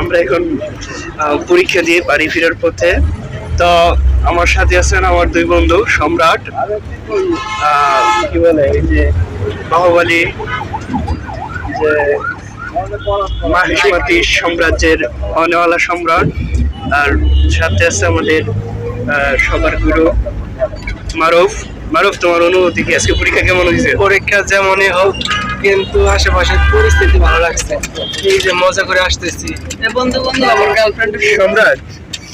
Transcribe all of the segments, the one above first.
আমরা এখন পরীক্ষা দিয়ে বাড়ি ফেরার পথে। তো আমার সাথে আছেন আমার দুই বন্ধু, সম্রাট কি বলে, এই যে বাহুবলী, যে মাহিষ্মতি সাম্রাজ্যের অনেওয়ালা সম্রাট, আর সাথে আছে আমাদের সবার গুরু, মারুফ। মারুফ, তোমার অনুভূতি কি? আজকে পরীক্ষা কেমন হয়েছে? পরীক্ষা যেমনই হোক কিন্তু আশেপাশের পরিস্থিতি ভালো লাগছে। এই যে মজা করে আসতেছি। এ বন্ধু বন্ধু আমার গার্লফ্রেন্ড সম্রাট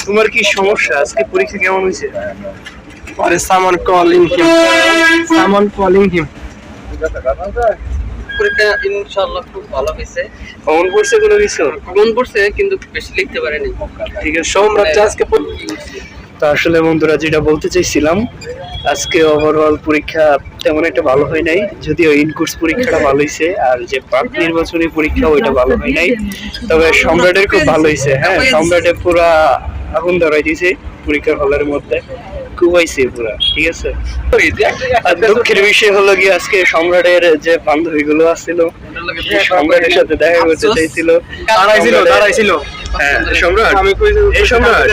তোমার কি সমস্যা? আজকে পরীক্ষা কেমন হয়েছে? পরে সামন কলিং হিম সামন কলিং হিম পরীক্ষা ইনশাআল্লাহ খুব ভালো হয়েছে। কমন পড়ছে কোনো কিছু? মন পড়ছে কিন্তু বেশি লিখতে পারেনি। ঠিক আছে সম্রাট আজকে তো আসলে বন্ধুরা যেটা বলতে চাইছিলাম আজকে ওভারঅল পরীক্ষা তেমন একটা ভালো হয় নাই যদিও ইনকোর্স পরীক্ষাটা ভালো হয়েছে আর যে পাক নির্বাচনী পরীক্ষা ওইটা ভালো হয় নাই। তবে সম্রাটের খুব ভালো হয়েছে হ্যাঁ সম্রাটের পুরা আগুন ধরাই দিয়েছে পরীক্ষার হলের মধ্যে। কুবাইছে পুরা ঠিক আছে? আর দুঃখের বিষয় হলো কি আজকে সম্রাটের যে বান্ধবী গুলো আসছিল সম্রাটের সাথে দেখা করতে চাইছিল দাঁড়াইছিল দাঁড়াইছিল। সম্রাট আমি কই এই সম্রাট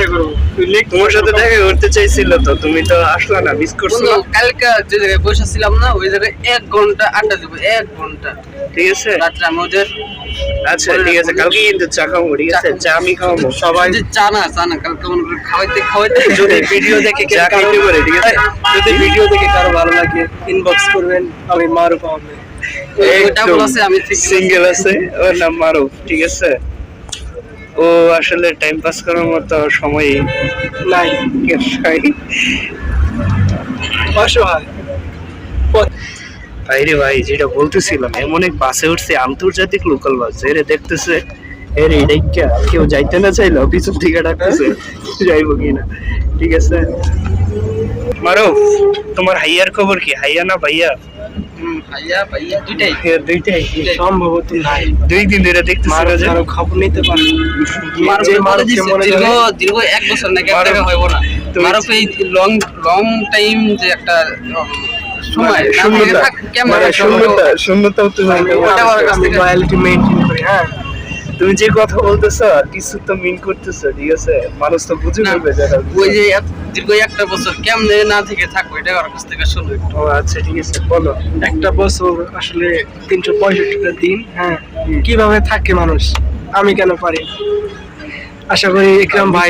তোমার সাথে দেখা করতে চাইছিল তো তুমি তো আসলা না মিস করছ কালকে যে জায়গায় বসে না ওই জায়গায় এক ঘণ্টা আড্ডা দিব এক ঘণ্টা। ঠিক আছে? রাত্রে আমি ওদের আচ্ছা ঠিক আছে কালকে কিন্তু চা খাব ঠিক আছে? চা আমি খাওয়াবো। সবাই। যে চা না চা না কালকে মনে করে খাওয়াইতে খাওয়াইতে। যদি ভিডিও দেখে চা খাইতে পারে ঠিক আছে? যদি ভিডিও দেখে কারও ভালো লাগে ইনবক্স করবেন আমি মারুফ আহমেদ। আমি সিঙ্গেল আছে ওর নাম মারুফ ঠিক আছে? ও আসলে টাইম পাস করার মতো সময় নাই। অসহায় ভাইরে ভাই যেটা বলতেছিলাম এমন এক বাসে উঠছে আন্তর্জাতিক লোকাল বাস এরে দেখতেছে এর এইটা কেউ যাইতে না চাইলো পিছন থেকে ডাকতেছে যাইবো কিনা ঠিক আছে? মারো তোমার হাইয়ার খবর কি? হাইয়া না ভাইয়া? ভাইয়া ভাইয়া দুইটাই। দুইটাই সম্ভবত নাই। দুই দিন ধরে দেখতেছি মারুফ যে খবর নিতে পারে। মারুফ যে বলে মারুফকে দিছে, মনে দীর্ঘ দীর্ঘ এক বছর নাকি এক মারুফ- হইব না। মারুফ এই লং লং টাইম যে একটা সময় মানে শূন্যতা কেমন মানে শূন্যতা শূন্যতাও থেকে- লয়ালিটি মেইনটেইন করি হ্যাঁ। তুমি যে কথা বলতেছো আর কিছু তো মিন করতেছো ঠিক আছে? মানুষ তো বুঝে ফেলবে যারা ওই যে দীর্ঘ একটা বছর কেমনে না থেকে থাকব এটা ওর কাছ থেকে শুনো একটু। আচ্ছা ঠিক আছে বলো। একটা বছর আসলে তিনশো পঁয়ষট্টিটা দিন হ্যাঁ? কীভাবে থাকে মানুষ? আমি কেন পারি? আশা করি ইকরাম ভাই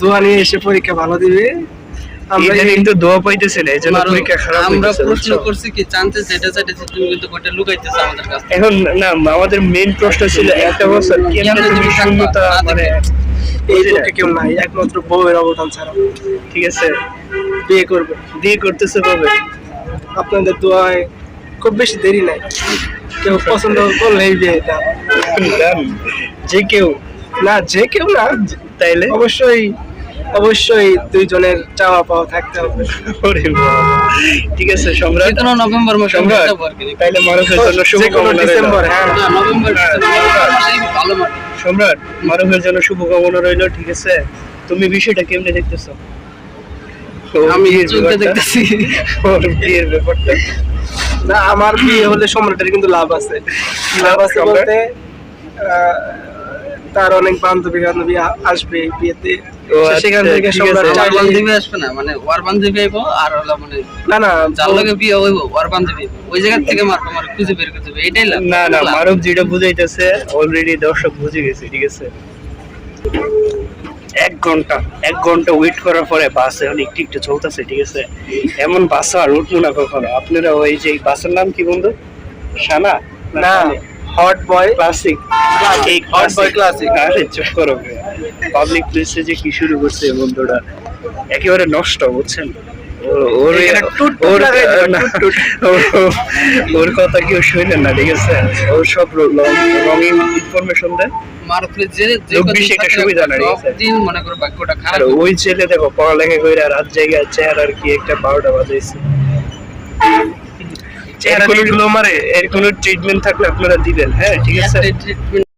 দোয়া নিয়ে এসে পরীক্ষা ভালো দিবে। কিন্তু দোয়া পাইতেছি না এই জন্য পরীক্ষা খারাপ আমরা প্রশ্ন করছি কি জানতে যেটা তুমি কিন্তু লুকাইতেছো আমাদের কাছে এখন না আমাদের মেইন প্রশ্ন ছিল একটা বছর কেমনে তুমি শূন্যতা মানে এই লোকে কেউ নাই একমাত্র বউয়ের অবদান ছাড়া। ঠিক আছে? বিয়ে করবে। দিয়ে করতেছে কবে আপনাদের দোয়ায় খুব বেশি দেরি নাই। কেউ পছন্দ করলেই বিয়েটা যে কেউ না যে কেউ না তাইলে? অবশ্যই অবশ্যই দুইজনের চাওয়া পাওয়া থাকতে হবে। ঠিক আছে সম্রাট। কোনো নভেম্বর মাসে সম্রাট তাইলে মারুফের জন্য শুভকামনা ডিসেম্বর রইল। হ্যাঁ। না নভেম্বর হ্যাঁ, ভালো সম্রাট মারুফের জন্য শুভকামনা রইল ঠিক আছে? তুমি বিষয়টা কেমনে দেখতেছো? আমি দেখতেছি। ওর বিয়ের ব্যাপারটা? না আমার বিয়ে হলে সম্রাটের কিন্তু লাভ আছে। লাভ আছে বলতে আহ, তার অনেক বান্ধবী বান্ধবী আসবে বিয়েতে। সেখান আচ্ছা, থেকে ঠিক সম্রাট আছে। ওয়ার চাইলে- বান্ধবী আসবে না? মানে ওয়ার বান্ধবী আইবো আর হলো মানে না না যার লগে বিয়ে হইব ওয়ার বান্ধবী ওই জায়গা থেকে মারবো মার খুঁজে বের করতে হবে এটাই না না লাভ। যেটা বুঝাইতেছে অলরেডি দর্শক বুঝে গেছে ঠিক আছে? এক ঘণ্টা এক ঘণ্টা ওয়েট করার পরে বাস এখন একটু একটু চলতেছে ঠিক আছে? এমন বাস আর উঠবো না কখনো। আপনারা ওই যে এই বাসের নাম কি বন্ধু? সানা? না হট বয় ক্লাসিক আরে চুপ করো পাবলিক প্লেসে যে কি শুরু করছে এই বন্ধুটা একেবারে নষ্ট বুঝছেন? ওর কথা কেউ শুনেন না ঠিক আছে? ওর সব রং ইনফরমেশন দেয় আছে? ওই ছেলে দেখো পড়ালেখা করে রাত জায়গায় চেহারার কি একটা বারোটা বাজাইছে। চেহারা এর কোনো- এর কোনো ট্রিটমেন্ট থাকলে আপনারা দিবেন হ্যাঁ ঠিক আছে? একটা treatment